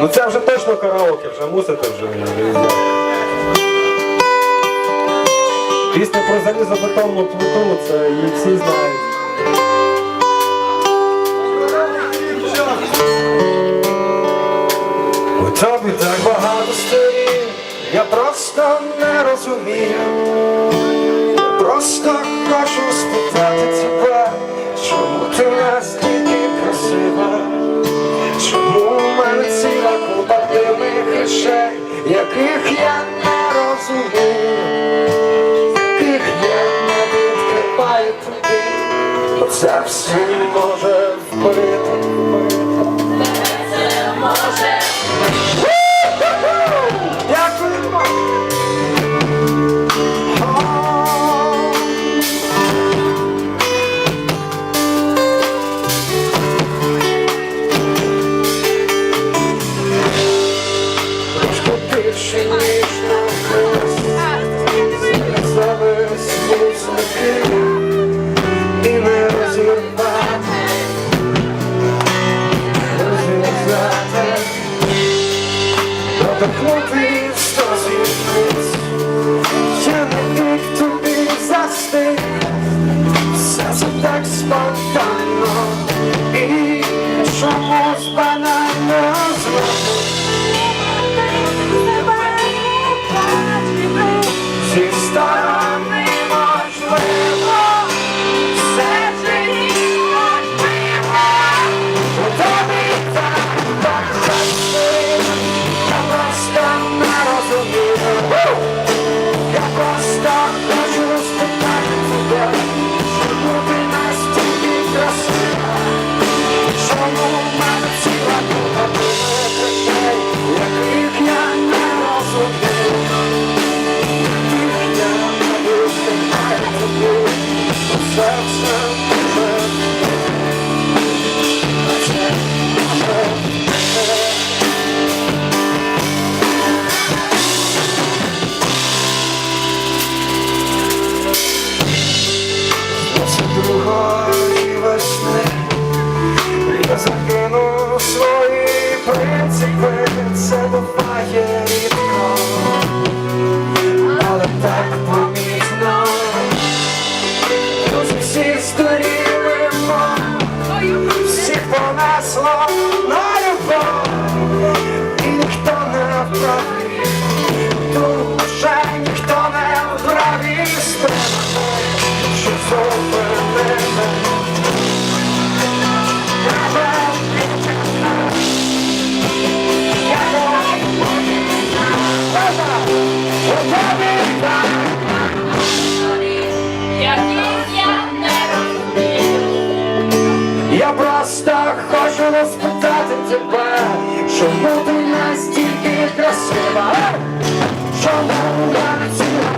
Ну це вже точно караоке, вже мусите вже. Пісня про залізобетонну плиту, це її всі знають. У тобі так багато сторін, я просто не розумію. Речей, яких я не розумію, яких я не відкриваю тобі, це все може вбити. Доторкнути сто зірниць. Я не міг тобі застиг, все так спонтанно і чомусь prancing. Я просто хочу розпитати тебе, чому ти настільки красива, чому я ціла